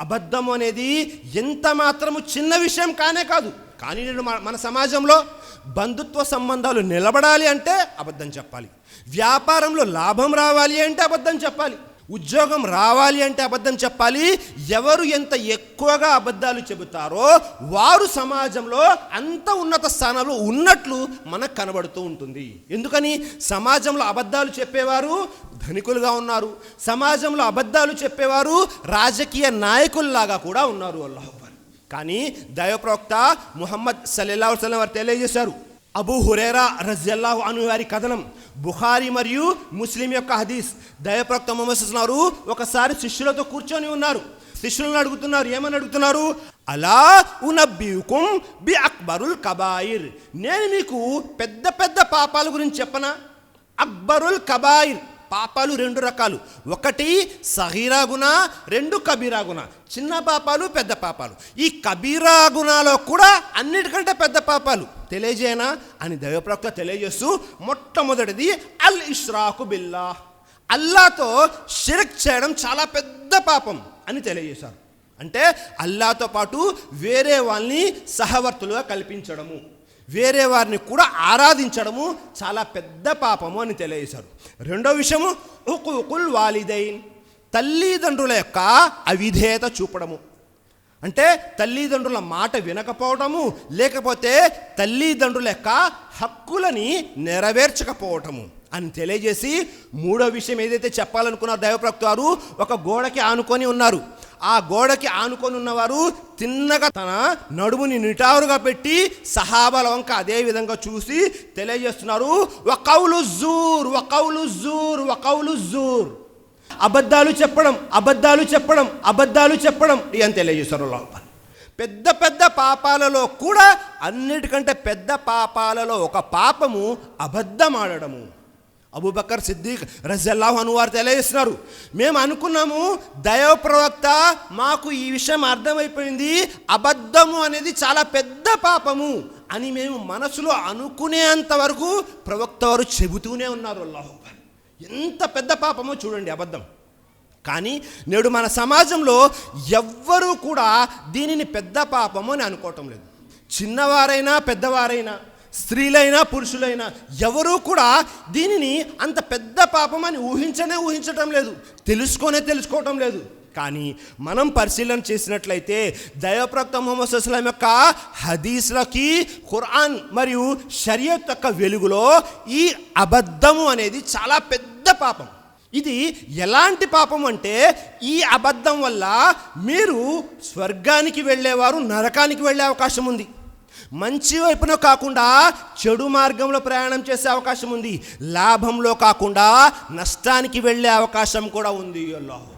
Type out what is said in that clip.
అబద్ధం అనేది ఎంత మాత్రము చిన్న విషయం కానే కాదు. కానీ నేను మన- మన సమాజంలో బంధుత్వ సంబంధాలు నిలబడాలి అంటే అబద్ధం చెప్పాలి. వ్యాపారంలో లాభం రావాలి అంటే అబద్ధం చెప్పాలి. ఉద్యోగం రావాలి అంటే అబద్ధం చెప్పాలి. ఎవరు ఎంత ఎక్కువగా అబద్ధాలు చెబుతారో వారు సమాజంలో అంత ఉన్నత స్థానంలో ఉన్నట్లు మనకు కనబడుతూ ఉంటుంది. ఎందుకని? సమాజంలో అబద్ధాలు చెప్పేవారు ధనికులుగా ఉన్నారు. సమాజంలో అబద్ధాలు చెప్పేవారు రాజకీయ నాయకుల్లాగా కూడా ఉన్నారు అల్లాహ్ కానీ దైవప్రవక్త ముహమ్మద్ సల్లెల్లా వసలం వారు తెలియజేశారు. అబూ హురేరా రజల్లాహు అను వారి కథనం బుఖారి మరియు ముస్లిం యొక్క హదీస్. దైవప్రవక్త ముహమ్మద్ ఒకసారి శిష్యులతో కూర్చొని ఉన్నారు. శిష్యులను అడుగుతున్నారు ఏమని అడుగుతున్నారు? అలా ఉనబ్బీకుం బి అక్బరుల్ కబాయిర్. నేను మీకు పెద్ద పెద్ద పాపాల గురించి చెప్పనా? అక్బరుల్ కబాయిర్. పాపాలు రెండు రకాలు. ఒకటి సహీరా గుణ రెండు కబీరా గుణ. చిన్న పాపాలు పెద్ద పాపాలు. ఈ కబీరా గుణాలో కూడా అన్నిటికంటే పెద్ద పాపాలు. తెలియజేయనా? అని దైవప్రవక్త తెలియజేస్తూ మొట్టమొదటిది అల్ ఇష్రాకు బిల్లా అల్లాతో షిరక్ చేయడం చాలా పెద్ద పాపం అని తెలియజేశారు. అంటే అల్లాతో పాటు వేరే వాళ్ళని సహవర్తులుగా కల్పించడము. వేరే వారిని కూడా ఆరాధించడము చాలా పెద్ద పాపము అని తెలియజేశారు. రెండో విషయము హుకుకుల్ వాలిదైన్. తల్లిదండ్రుల యొక్క అవిధేయత చూపడము. అంటే తల్లిదండ్రుల మాట వినకపోవటము లేకపోతే తల్లిదండ్రుల యొక్క హక్కులని నెరవేర్చకపోవటము అని తెలియజేసి మూడో విషయం ఏదైతే చెప్పాలనుకున్నారు దైవప్రవక్త వారు ఒక గోడకి ఆనుకొని ఉన్నారు. ఆ గోడకి ఆనుకొని ఉన్నవారు తిన్నగా తన నడుముని నిటారుగా పెట్టి సహాబల వంక అదే విధంగా చూసి తెలియజేస్తున్నారు. ఒకౌలు జూర్ ఒకౌలు జూర్ ఒకౌలు జూర్. అబద్ధాలు చెప్పడం అబద్ధాలు చెప్పడం అబద్ధాలు చెప్పడం అని తెలియజేస్తారు లోపల. పెద్ద పెద్ద పాపాలలో కూడా అన్నిటికంటే పెద్ద పాపాలలో ఒక పాపము అబద్ధమాడడము అబూబకర్ సిద్దిక్ రజల్లాహు అనువారు తెలియజేస్తున్నారు మేము అనుకున్నాము దైవ ప్రవక్త మాకు ఈ విషయం అర్థమైపోయింది అబద్ధము అనేది చాలా పెద్ద పాపము అని మేము మనసులో అనుకునేంత వరకు ప్రవక్త వారు చెబుతూనే ఉన్నారు అల్లాహు ఎంత పెద్ద పాపమో చూడండి అబద్ధం. కానీ నేడు మన సమాజంలో ఎవ్వరూ కూడా దీనిని పెద్ద పాపము అని అనుకోవటం లేదు. చిన్నవారైనా పెద్దవారైనా స్త్రీలైనా పురుషులైనా ఎవరూ కూడా దీనిని అంత పెద్ద పాపం అని ఊహించనే ఊహించటం లేదు. తెలుసుకొనే తెలుసుకోవటం లేదు. కానీ మనం పరిశీలన చేసినట్లయితే దైవప్రక్త మొహమ్మద్ సుస్లాం యొక్క హదీస్లకి ఖురాన్ మరియు షరియత్ యొక్క వెలుగులో ఈ అబద్ధము అనేది చాలా పెద్ద పాపం. ఇది ఎలాంటి పాపం అంటే ఈ అబద్ధం వల్ల మీరు స్వర్గానికి వెళ్ళేవారు నరకానికి వెళ్ళే అవకాశం ఉంది. మంచి వైపున కాకుండా చెడు మార్గంలో ప్రయాణం చేసే అవకాశం ఉంది. లాభంలో కాకుండా నష్టానికి వెళ్ళే అవకాశం కూడా ఉంది అల్లాహు